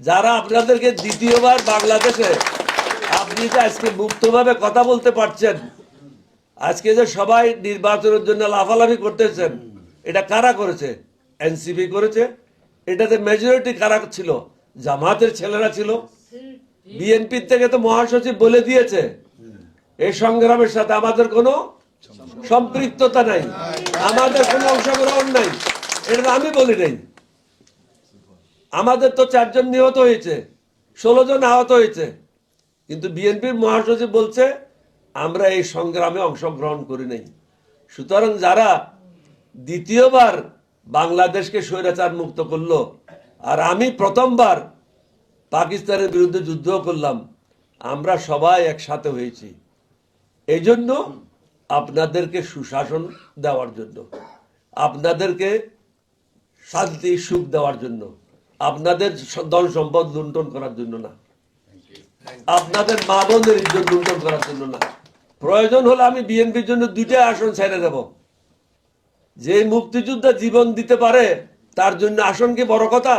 যারা আপনাদেরকে দ্বিতীয়বার বাংলাদেশে, আপনি যে আজকে মুক্তভাবে কথা বলতে পারছেন, আজকে যে সবাই নির্বাচনের জন্য লাফালাফি করতেছেন, এটা কারা করেছে? এনসিপি করেছে। এটাতে মেজরিটি কারা ছিল? জামাতের ছেলেরা ছিল। বিএনপির থেকে তো মহাসচিব বলে দিয়েছে। এই সংগ্রামের সাথে আমাদের কোনো সম্পৃক্ততা নাই। আমাদের কোনো অংশগ্রহণ নাই। এটা আমি বলি নাই। আমাদের তো চারজন নিহত হয়েছে, ষোলো জন আহত হয়েছে। কিন্তু বিএনপির মহাসচিব বলছে, আমরা এই সংগ্রামে অংশগ্রহণ করি নাই। সুতরাং যারা দ্বিতীয়বার বাংলাদেশকে স্বৈরাচার মুক্ত করল, আর আমি প্রথমবার পাকিস্তানের বিরুদ্ধে যুদ্ধ করলাম, আমরা সবাই একসাথে হয়েছি। এই জন্য আপনাদেরকে সুশাসন দেওয়ার জন্য, আপনাদেরকে শান্তি, সুখ দেওয়ার জন্য। আপনাদের ধন সম্পদ লুণ্ঠন করার জন্য না। আপনাদের মা বোনদের ইজ্জত লুণ্ঠন করার জন্য না। প্রয়োজন হলে আমি বিএনপির জন্য দুইটা আসন ছেড়ে দেব। যে মুক্তিযোদ্ধা জীবন দিতে পারে তার জন্য আসন কি বড় কথা?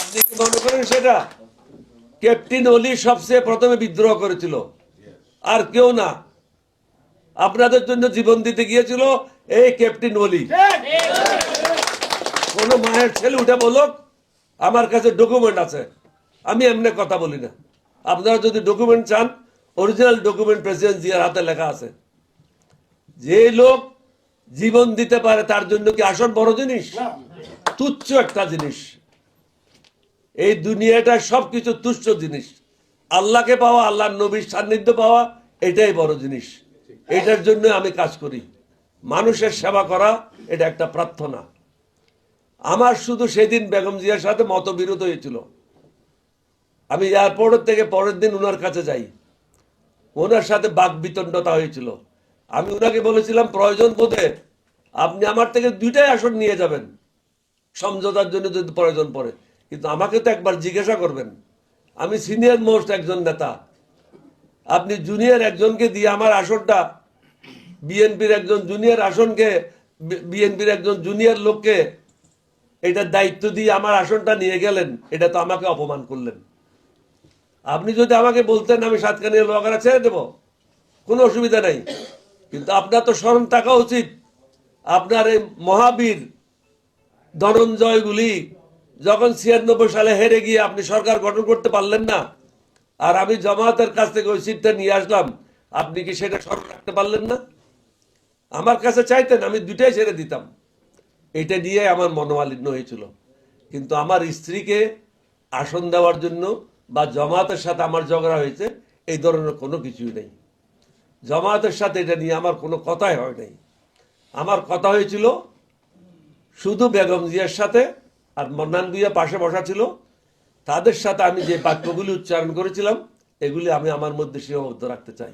আপনি কি মনে করেন সেটা? ক্যাপ্টেন অলি সবচেয়ে প্রথমে বিদ্রোহ করেছিল। আর কেউ না। আপনাদের জন্য জীবন দিতে গিয়েছিল এই ক্যাপ্টেন অলি। কোন মায়ের ছেলে উঠে বলুক আমার কাছে ডকুমেন্ট আছে। আমি এমনি কথা বলি না। আপনারা যদি ডকুমেন্ট চান অরিজিনাল ডকুমেন্ট প্রেসিডেন্ট জিয়ার হাতে লেখা আছে। যে লোক জীবন দিতে পারে তার জন্য কি আসন বড় জিনিস? তুচ্ছ একটা জিনিস। এই দুনিয়াটা সবকিছু তুচ্ছ জিনিস। আল্লাহকে পাওয়া আল্লাহর নবীর সান্নিধ্য পাওয়া এটাই বড় জিনিস। এটার জন্য আমি কাজ করি। মানুষের সেবা করা এটা একটা প্রার্থনা। আমার শুধু সেদিন বেগম জিয়ার সাথে মতবিরোধ হয়েছিল। আমি এয়ারপোর্টের থেকে পরের দিন ওনার কাছে যাই। ওনার সাথে বাক বিতণ্ডতা হয়েছিল। আমি ওনাকে বলেছিলাম, প্রয়োজন বোধে আপনি আমার থেকে দুইটাই আসন নিয়ে যাবেন। সমঝোতার জন্য যদি প্রয়োজন পড়ে। কিন্তু আমাকে তো একবার জিজ্ঞাসা করবেন। আমি সিনিয়র মোস্ট একজন নেতা। আপনি জুনিয়র একজনকে দিয়ে আমার আসনটা, বিএনপির একজন জুনিয়র আসনকে বিএনপির একজন জুনিয়র লোককে এটার দায়িত্ব দিয়ে আমার আসনটা নিয়ে গেলেন, এটা তো আমাকে অপমান করলেন। আপনি যদি আমাকে বলতেন আমি সাতকানিয়া লোহাগাড়া ছেড়ে দেব, কোনো অসুবিধা নাই। কিন্তু আপনার তো স্মরণ থাকা উচিত। আপনার এই মহাবীর ধনঞ্জয়গুলি যখন ছিয়ানব্বই সালে হেরে গিয়ে আপনি সরকার গঠন করতে পারলেন না, আর আমি জমাতের কাছ থেকে ওই সিটটা নিয়ে আসলাম, আপনি কি সেটা স্মরণ রাখতে পারলেন না? আমার কাছে চাইতেন আমি দুটাই ছেড়ে দিতাম। এটা নিয়ে আমার মনোমালিন্য হয়েছিল। কিন্তু আমার স্ত্রীকে আসন দেওয়ার জন্য বা জমাতের সাথে আমার ঝগড়া হয়েছে, এই ধরনের কোনো কিছুই নেই। জমাতের সাথে এটা নিয়ে আমার কোনো কথাই হয় নাই। আমার কথা হয়েছিল, শুধু বেগম জিয়ার সাথে আর মন্নান ভুইয়া পাশে বসা ছিল। তাদের সাথে আমি যে বাক্যগুলি উচ্চারণ করেছিলাম, এগুলি আমি আমার মধ্যে সীমাবদ্ধ রাখতে চাই।